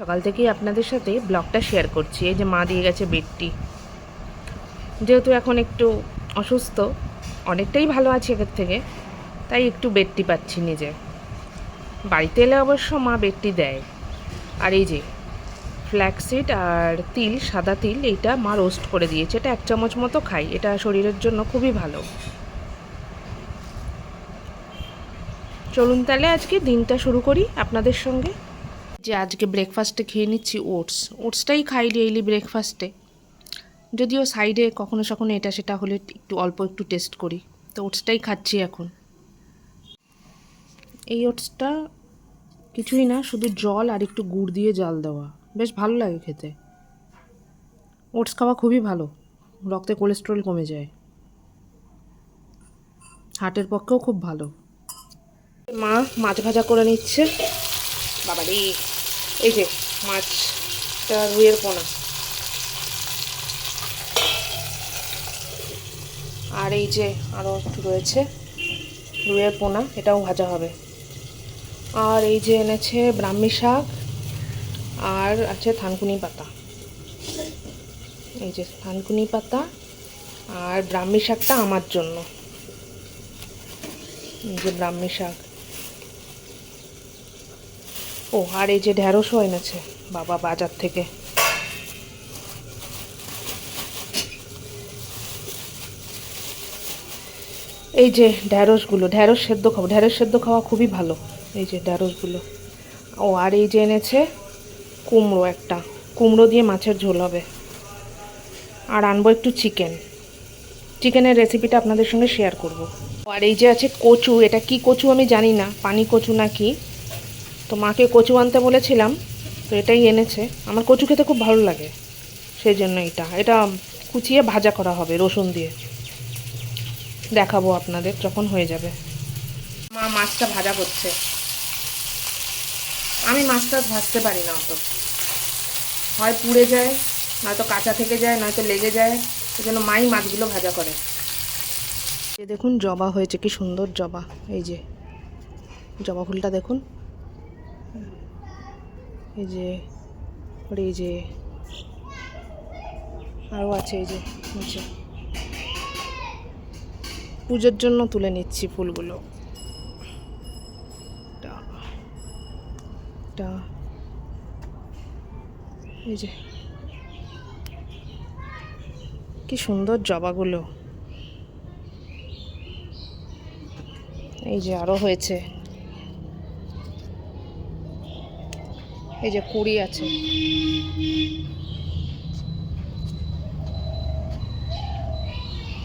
সকাল থেকেই আপনাদের সাথে ব্লগটা শেয়ার করছি। এই যে মা দিয়ে গেছে বেডটি। যেহেতু এখন একটু অসুস্থ, অনেকটাই ভালো আছি আগের থেকে, তাই একটু বেডটি পাচ্ছি নিজে। বাড়িতে এলে অবশ্য মা বেডটি দেয়। আর এই যে ফ্ল্যাক্সিড আর তিল, সাদা তিল, এইটা মা রোস্ট করে দিয়েছে। এটা এক চামচ মতো খাই, এটা শরীরের জন্য খুবই ভালো। চলুন তাহলে আজকে দিনটা শুরু করি আপনাদের সঙ্গে। যে আজকে ব্রেকফাস্টে খেয়ে নিচ্ছি ওটস ওটসটাই খাই ডেইলি ব্রেকফাস্টে যদিও সাইডে কখনো সখনো এটা সেটা হলে একটু অল্প একটু টেস্ট করি। তো ওটসটাই খাচ্ছি এখন। এই ওটসটা কিছুই না, শুধু জল আর একটু গুড় দিয়ে জাল দেওয়া। বেশ ভালো লাগে খেতে। ওটস খাওয়া খুবই ভালো। রক্তে কোলেস্ট্রল কমে যায়। হার্টের পক্ষেও খুব ভালো। মা মাছ ভাজা করে নিচ্ছে। বাবা রে এই যে মাছটা রুইয়ের পোনা। আর এই যে আরও রয়েছে রুইয়ের পোনা, এটাও ভাজা হবে। আর এই যে এনেছে ব্রাহ্মী শাক আর আছে থানকুনি পাতা। এই যে থানকুনি পাতা আর ব্রাহ্মী শাকটা আমার জন্য। এই যে ব্রাহ্মী শাক। ও, আর এই যে ঢ্যাঁড়সও এনেছে। বাবা বাজার থেকে। এই যে ঢ্যাঁড়সগুলো ঢ্যাঁড়স সেদ্ধ খাব। ঢ্যাঁড়স সেদ্ধ খাওয়া খুবই ভালো। এই যে ঢ্যাঁড়সগুলো ও, আর এই যে এনেছে কুমড়ো একটা। কুমড়ো দিয়ে মাছের ঝোল হবে। আর আনব একটু চিকেন। চিকেনের রেসিপিটা আপনাদের সঙ্গে শেয়ার করব। আর এই যে আছে কচু। এটা কি কচু আমি জানি না। পানি কচু না কি? তো মাকে কচু আনতে বলেছিলাম, তো এটাই এনেছে। আমার কচু খেতে খুব ভালো লাগে, সেই জন্য এটা। এটা কুচিয়ে ভাজা করা হবে রসুন দিয়ে। দেখাবো আপনাদের যখন হয়ে যাবে। মা মাছটা ভাজা করছে। আমি মাছটা ভাজতে পারি না অত। হয় পুড়ে যায়, নয়তো কাঁচা থেকে যায়, নয়তো লেগে যায় সেই জন্য মাই মাছগুলো ভাজা করে। দেখুন, জবা হয়েছে, কি সুন্দর জবা। এই যে, জবা ফুলটা দেখুন। এই যে এই যে, আরও আছে এই যে, নিচে। পুজোর জন্য তুলে নিচ্ছি ফুলগুলো। এই যে। কি সুন্দর জবাগুলো। এই যে আরও হয়েছে। এই যে কুড়ি আছে।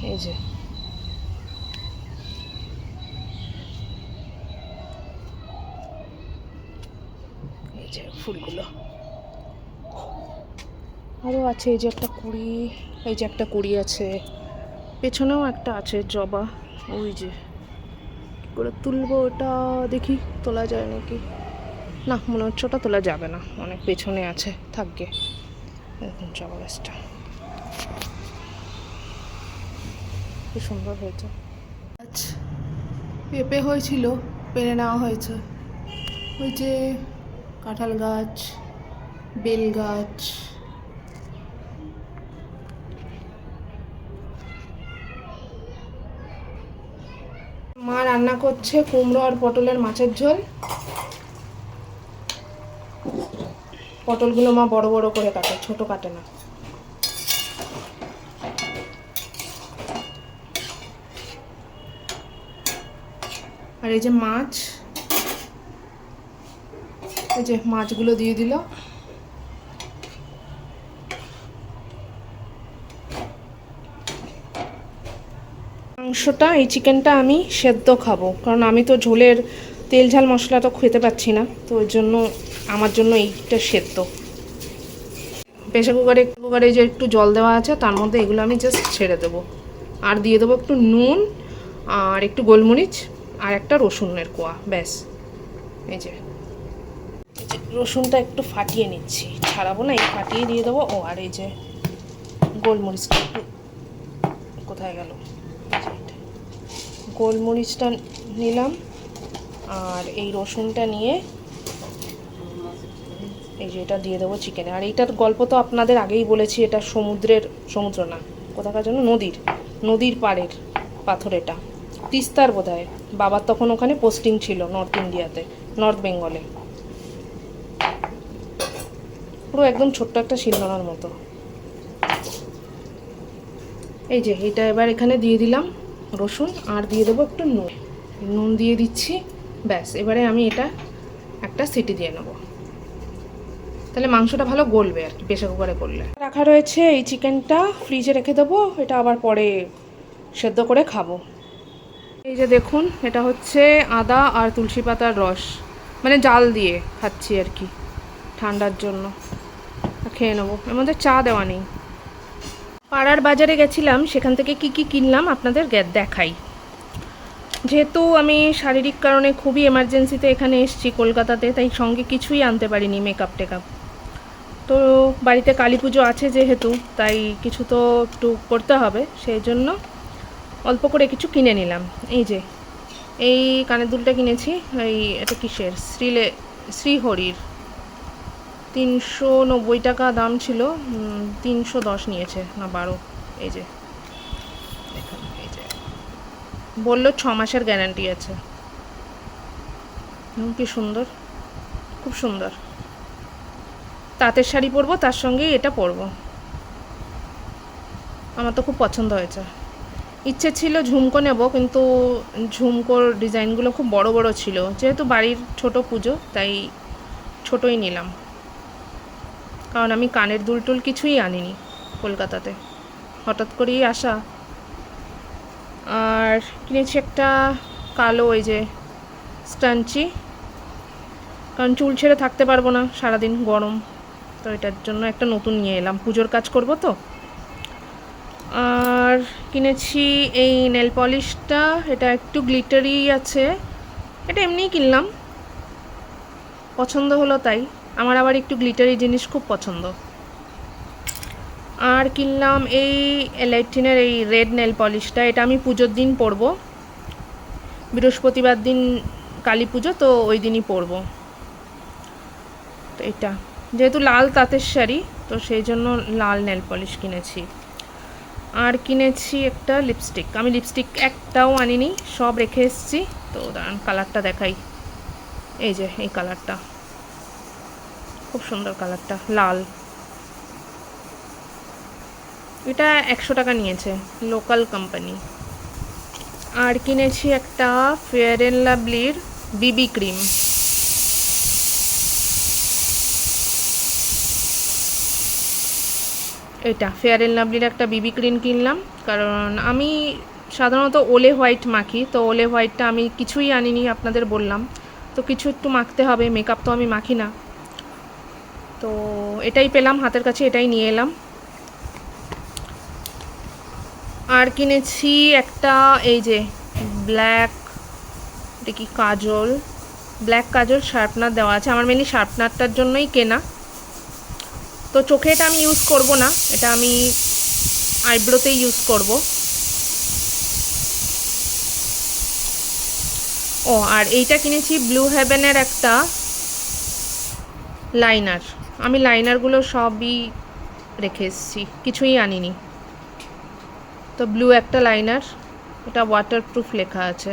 এই যে। এই যে ফুলগুলো। আরও আছে, এই যে একটা কুড়ি, এই যে একটা কুড়ি আছে। পেছনেও একটা আছে জবা। ওই যে। করে তুলবো ওটা? দেখি, তোলা যায় নাকি? না মনে হচ্ছে ওটা তোলা যাবে না। অনেক পেছনে আছে থাকবে দেখুন জবা গাছটা কি সুন্দর হয়েছে। আচ্ছা পেঁপে হয়েছিল পেরে নেওয়া হয়েছে। ওই যে কাঁঠাল গাছ বেল গাছ। মা রান্না করছে কুমড়ো আর পটলের মাছের ঝোল। পটলগুলো মা বড় বড় করে কাটে, ছোট কাটে না। আর এই যে মাছ, এই যে মাছগুলো দিয়ে দিল। মাংসটা, এই চিকেনটা আমি সেদ্ধ খাব, কারণ আমি তো ঝোলের তেল ঝাল মশলা তো খেতে পাচ্ছি না, তো ওই জন্য আমার জন্য এইটা সেদ্ধ। প্রেশার কুকারে কুকারে যে একটু জল দেওয়া আছে, তার মধ্যে এগুলো আমি জাস্ট ছেড়ে দেবো। আর দিয়ে দেবো একটু নুন আর একটু গোলমরিচ আর একটা রসুনের কোয়া, ব্যাস। এই যে। রসুনটা একটু ফাটিয়ে নিচ্ছি। ছাড়াবো না, এই ফাটিয়ে দিয়ে দেবো। ও, আর এই যে গোলমরিচটা একটু কোথায় গেল? গোলমরিচটা নিলাম। আর এই রসুনটা নিয়ে এই যে এটা দিয়ে দেবো চিকেনে। আর এইটার গল্প তো আপনাদের আগেই বলেছি, এটা সমুদ্রের, সমুদ্র না, কোথাকার জন্য নদীর নদীর পাড়ের পাথর এটা। তিস্তার বোধ বাবার তখন ওখানে পোস্টিং ছিল নর্থ ইন্ডিয়াতে নর্থ বেঙ্গলে পুরো একদম ছোট্ট একটা শিলনোড়ার মতো। এই যে, এটা এবার এখানে দিয়ে দিলাম রসুন, আর দিয়ে দেবো একটু নুন। নুন দিয়ে দিচ্ছি। ব্যাস, এবারে আমি এটা একটা সিটি দিয়ে নেব। তাহলে মাংসটা ভালো গলবে আর কি প্রেশার কুকারে করলে রাখা রয়েছে এই চিকেনটা, ফ্রিজে রেখে দেবো, এটা আবার পরে সেদ্ধ করে খাব। এই যে দেখুন, এটা হচ্ছে আদা আর তুলসী পাতার রস মানে জাল দিয়ে খাচ্ছি আর কি, ঠান্ডার জন্য। খেয়ে নেব, এর মধ্যে চা দেওয়া নেই। পাড়ার বাজারে গেছিলাম, সেখান থেকে কি কি কিনলাম, আপনাদের দেখাই। যেহেতু আমি শারীরিক কারণে খুবই এমার্জেন্সিতে এখানে এসেছি কলকাতাতে, তাই সঙ্গে কিছুই আনতে পারিনি মেকআপ টেকআপ তো বাড়িতে কালী পুজো আছে যেহেতু, তাই কিছু তো একটু করতে হবে, সেই জন্য অল্প করে কিছু কিনে নিলাম। এই যে, এই কানের দুলটা কিনেছি, এই এটা কিসের? শ্রীলে, শ্রীহরির। তিনশো নব্বই টাকা দাম ছিল তিনশো দশ নিয়েছে, না বারো, এই যে দেখুন এই যে বলল ছ মাসের গ্যারান্টি আছে। কি সুন্দর, খুব সুন্দর। তাঁতের শাড়ি পরবো, তার সঙ্গেই এটা পরবো। আমার তো খুব পছন্দ হয়েছে। ইচ্ছে ছিল ঝুমকো নেব, কিন্তু ঝুমকোর ডিজাইনগুলো খুব বড় বড় ছিল। যেহেতু বাড়ির ছোট পুজো, তাই ছোটই নিলাম। কারণ আমি কানের দুল টুল কিছুই আনিনি কলকাতাতে। হঠাৎ করেই আসা আর কিনেছি একটা কালো ওই যে স্টাঞ্চি। কারণ চুল ছেড়ে থাকতে পারব না সারাদিন গরম। তো এটার জন্য একটা নতুন নিয়ে এলাম। পুজোর কাজ করব তো। আর কিনেছি এই নেল পলিশটা। এটা একটু গ্লিটারি আছে। এটা এমনিই কিনলাম। পছন্দ হলো তাই। আমার আবার একটু গ্লিটারি জিনিস খুব পছন্দ। আর কিনলাম এই এলাইটিনের এই রেড নেল পলিশটা, এটা আমি পুজোর দিন পরব। বৃহস্পতিবার দিন কালী পুজো, তো ওই দিনই পরব। তো এটা, যেহেতু লাল তাঁতের শাড়ি, তো সেই জন্য লাল নেল পলিশ কিনেছি। আর কিনেছি একটা লিপস্টিক, আমি লিপস্টিক একটাও আনিনি, সব রেখে এসেছি। তো দাঁড়ান, কালারটা দেখাই। এই যে, এই কালারটা। খুব সুন্দর কালারটা, লাল। এটা একশো টাকা নিয়েছে লোকাল কোম্পানি আর কিনেছি একটা ফেয়ার অ্যান্ড লাভলির বিবি ক্রিম এটা ফেয়ার অ্যান্ড লাভলির একটা বিবি ক্রিম কিনলাম, কারণ আমি সাধারণত ওলে হোয়াইট মাখি, তো ওলে হোয়াইটটা আমি কিছুই আনিনি, আপনাদের বললাম। তো কিছু একটু মাখতে হবে মেকআপ তো আমি মাখি না। তো এটাই পেলাম, হাতের কাছে এটাই নিয়ে এলাম। আর কিনেছি একটা এই যে ব্ল্যাক কি কাজল? ব্ল্যাক কাজল শার্পনার দেওয়া আছে। আমার মেনলি শার্পনারটার জন্যই কেনা। তো চোখে এটা আমি ইউজ করব না। এটা আমি আইব্রোতেই ইউজ করব। ও, আর এইটা কিনেছি ব্লু হেভেনের একটা লাইনার আমি লাইনারগুলো সবই রেখে এসেছি। কিছুই আনিনি। তো ব্লু একটা লাইনার এটা ওয়াটারপ্রুফ লেখা আছে।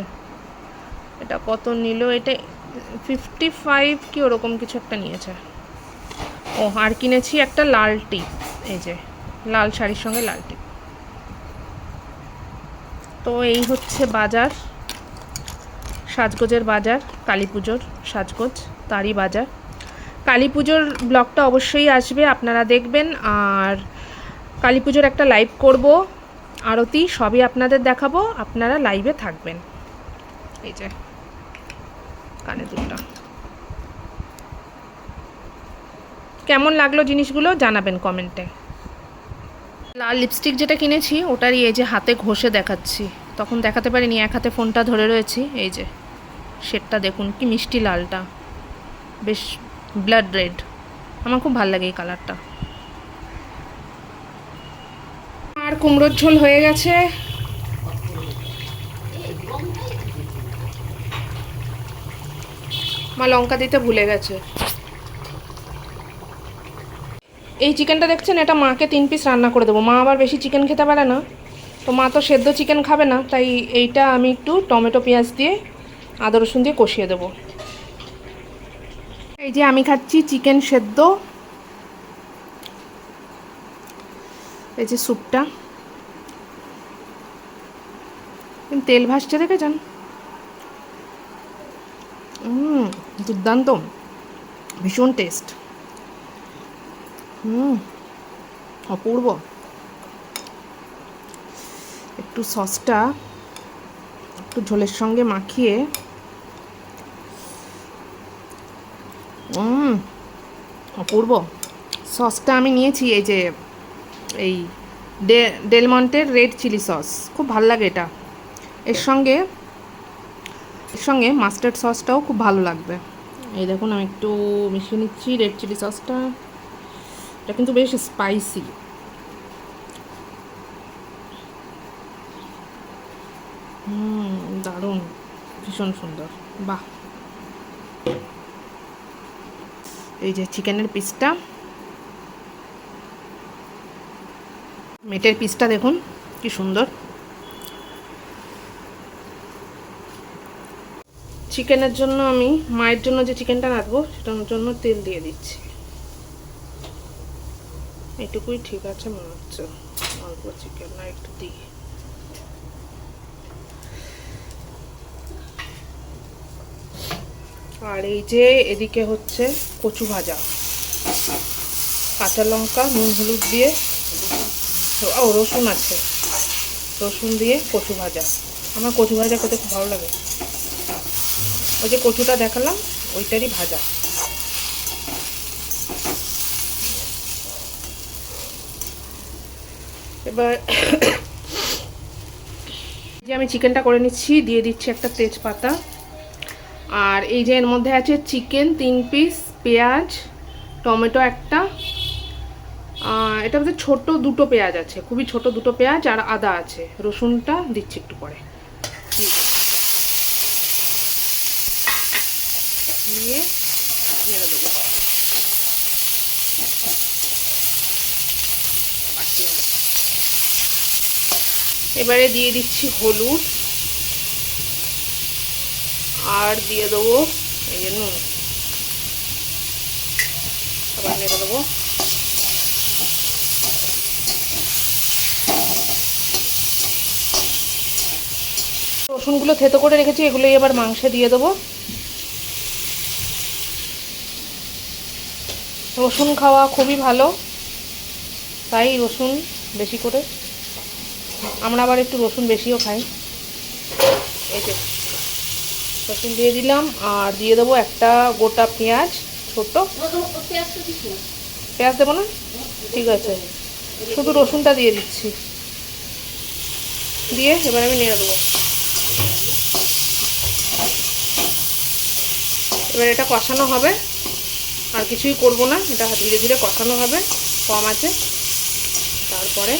এটা কত নিল? এটা ফিফটি ফাইভ কি ওরকম কিছু একটা নিয়েছে। ও, আর কিনেছি একটা লাল টিপ, এই যে, লাল শাড়ির সঙ্গে লাল টিপ। তো এই হচ্ছে বাজার, সাজগোজের বাজার, কালী পুজোর সাজগোজ, তারই বাজার। কালী পুজোর ব্লগটা অবশ্যই আসবে, আপনারা দেখবেন, আর কালী পুজোর একটা লাইভ করব। আরতি, সবই আপনাদের দেখাবো, আপনারা লাইভে থাকবেন। এই যে কানে দুলটা। কেমন লাগল জিনিসগুলো জানাবেন কমেন্টে লাল লিপস্টিক যেটা কিনেছি, ওটারই এই যে হাতে ঘষে দেখাচ্ছি। তখন দেখাতে পারিনি, এক হাতে ফোনটা ধরে রয়েছি, এই যে শেডটা দেখুন কি মিষ্টি লালটা। বেশ ব্লাড রেড আমার খুব ভালো লাগে এই কালারটা আর কুমড়োর ঝোল হয়ে গেছে। মা লঙ্কা দিতে ভুলে গেছে। এই চিকেনটা দেখছেন, এটা মাকে তিন পিস রান্না করে দেবো। মা আবার বেশি চিকেন খেতে পারে না। তো মা তো সেদ্ধ চিকেন খাবে না, তাই এইটা আমি একটু টমেটো, পেঁয়াজ দিয়ে আদা, রসুন দিয়ে কষিয়ে দেবো। এই যে আমি খাচ্ছি চিকেন সেদ্ধ। এই যে স্যুপটা তেল ভাসছে দেখেছেন? দুর্দান্ত। ভীষণ টেস্ট হুম অপূর্ব। একটু সসটা একটু ঝোলের সঙ্গে মাখিয়ে হুম অপূর্ব। সসটা আমি নিয়েছি এই যে, এই ডেলমন্টের রেড চিলি সস খুব ভালো লাগে এটা। এর সঙ্গে এর সঙ্গে মাস্টার্ড সসটাও খুব ভালো লাগবে। এই দেখুন আমি একটু মিশিয়ে নিচ্ছি রেড চিলি সসটা এটা কিন্তু বেশ স্পাইসি হুম দারুণ। ভীষণ সুন্দর। বাহ। এই যে চিকেনের পিসটা মেটের পিসটা দেখুন কি সুন্দর। চিকেনের জন্য আমি, মায়ের জন্য যে চিকেনটা রাখব, সেটার জন্য তেল দিয়ে দিচ্ছি। এটুকুই ঠিক আছে মনে হচ্ছে। অল্প চিকেন না একটু দিই আর এই যে এদিকে হচ্ছে কচু ভাজা। কাঁচা লঙ্কা, নুন, হলুদ দিয়ে, ও, রসুন আছে। রসুন দিয়ে কচু ভাজা। আমার কচু ভাজা খেতে খুব ভালো লাগে। ওই যে কচুটা দেখালাম, ওইটারই ভাজা। এবার যে আমি চিকেনটা করে নিচ্ছি, দিয়ে দিচ্ছি একটা তেজপাতা। আর এই যে এর মধ্যে আছে চিকেন, তিন পিস, পেঁয়াজ, টমেটো একটা। এটা মধ্যে ছোট দুটো পেঁয়াজ আছে, খুবই ছোট দুটো পেঁয়াজ আর আদা আছে। রসুনটা দিচ্ছি একটু পরে। দিয়ে নেড়ে দেবো। এবারে দিয়ে দিচ্ছি হলুদ। আর দিয়ে দেবো এই যে নুন। আবার নেড়ে দেবো। রসুনগুলো থেতো করে রেখেছি, এগুলোই এবার মাংসে দিয়ে দেবো। রসুন খাওয়া খুবই ভালো। তাই রসুন বেশি করে। আমরা আবার একটু রসুন বেশিও খাই। এই যে, রসুন দিয়ে দিলাম আর দিয়ে দেবো একটা গোটা পেঁয়াজ ছোট পেঁয়াজ দেবো না? ঠিক আছে। শুধু রসুনটা দিয়ে দিচ্ছি। দিয়ে এবার আমি নেড়ে দেবো। এবার এটা কষানো হবে। আর কিছুই করব না, এটা ধীরে ধীরে কষানো হবে, কম আছে। তারপরে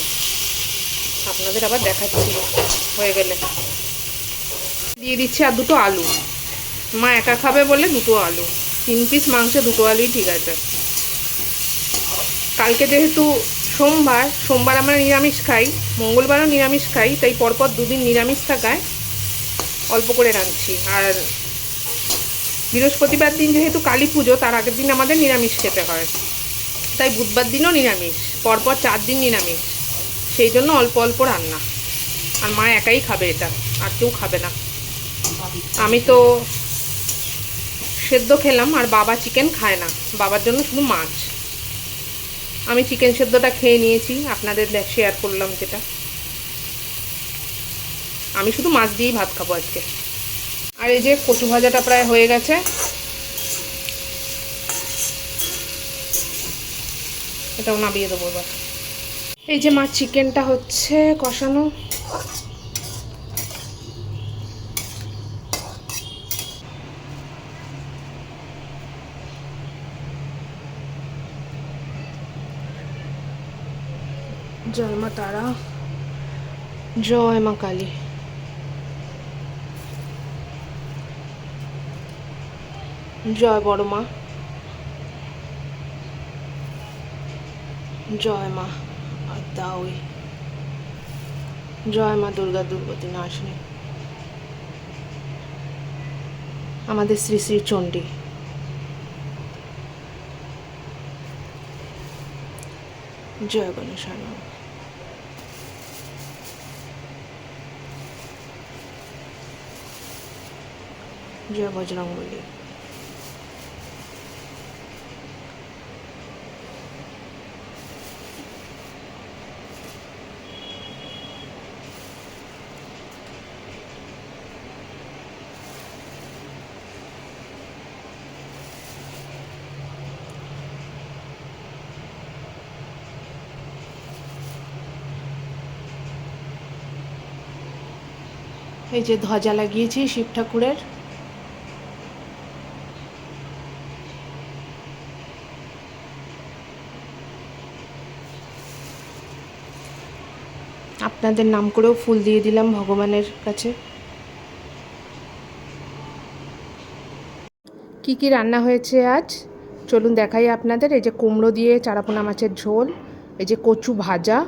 আপনাদের আবার দেখাচ্ছি, হয়ে গেলে। দিয়ে দিচ্ছি আর দুটো আলু। মা একা খাবে বলে দুটো আলু। তিন পিস মাংসে দুটো আলুই ঠিক আছে। কালকে যেহেতু সোমবার সোমবার আমরা নিরামিষ খাই, মঙ্গলবারও নিরামিষ খাই, তাই পরপর দুদিন নিরামিষ থাকায় অল্প করে রাঁধছি। আর বৃহস্পতিবার দিন যেহেতু কালী পুজো, তার আগের দিন আমাদের নিরামিষ খেতে হয়। তাই বুধবার দিনও নিরামিষ, পরপর চার দিন নিরামিষ। সেই জন্য অল্প অল্প রান্না। আর মা একাই খাবে এটা, আর কেউ খাবে না। আমি তো সেদ্ধ খেলাম, আর বাবা চিকেন খায় না। বাবার জন্য শুধু মাছ। আমি চিকেন সেদ্ধটা খেয়ে নিয়েছি, আপনাদের শেয়ার করলাম যেটা। আমি শুধু মাছ দিয়েই ভাত খাব আজকে। আর এই যে কচু ভাজাটা প্রায় হয়ে গেছে। এটাও নামিয়ে দেবো এবার। এই যে মা চিকেনটা হচ্ছে কষানো। জয় মা তারা। জয় মা কালী। জয় বড় মা। জয় মা দাওই জয় মা দুর্গা দুর্গতি নাশনি। আমাদের শ্রী শ্রী চণ্ডী। জয় গণেশ জয় বজরঙ্গলী এই যে ধ্বজা লাগিয়েছি শিব ঠাকুরের। আপনাদের নাম করেও ফুল দিয়ে দিলাম ভগবানের কাছে। কি কি রান্না হয়েছে আজ? চলুন দেখাই আপনাদের। এই যে কুমড়ো দিয়ে চারাপোনা মাছের ঝোল, এই যে কচু ভাজা,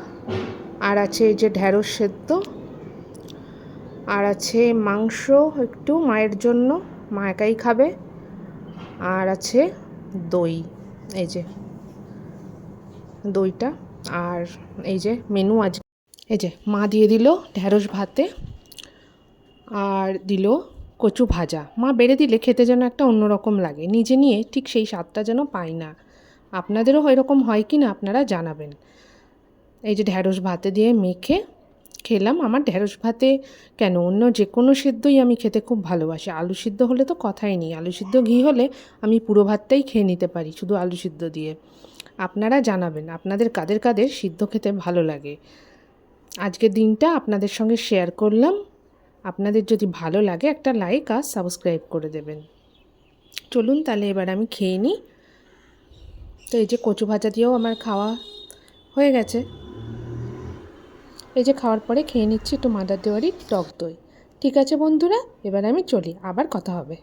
আর আছে এই যে ঢ্যাঁড়স সেদ্ধ। আর আছে মাংস একটু মায়ের জন্য, মা একাই খাবে। আর আছে দই, এই যে দইটা। আর এই যে মেনু আজ, এই যে মা দিয়ে দিল ঢ্যাঁড়স ভাতে আর দিল কচু ভাজা। মা বেড়ে দিলে খেতে যেন একটা অন্যরকম লাগে, নিজে নিয়ে ঠিক সেই স্বাদটা যেন পাই না। আপনাদেরও এরকম হয় কি না আপনারা জানাবেন। এই যে ঢ্যাঁড়স ভাতে দিয়ে মেখে খেলাম। আমার ঢ্যাঁড়স ভাতে কেন? অন্য যে কোনো সিদ্ধই আমি খেতে খুব ভালোবাসি। আলু সিদ্ধ হলে তো কথাই নেই। আলু সিদ্ধ ঘি হলে আমি পুরো ভাতটাই খেয়ে নিতে পারি শুধু আলু সিদ্ধ দিয়ে। আপনারা জানাবেন, আপনাদের কাদের কাদের সিদ্ধ খেতে ভালো লাগে? আজকের দিনটা আপনাদের সঙ্গে শেয়ার করলাম। আপনাদের যদি ভালো লাগে একটা লাইক আর সাবস্ক্রাইব করে দেবেন। চলুন তাহলে এবার আমি খেয়ে নিই। তো এই যে কচু ভাজা দিয়েও আমার খাওয়া হয়ে গেছে। এই যে খাওয়ার পরে খেয়ে নিচ্ছি একটু মাদার দেওয়ারি টক দই। ঠিক আছে বন্ধুরা, এবার আমি চলি, আবার কথা হবে।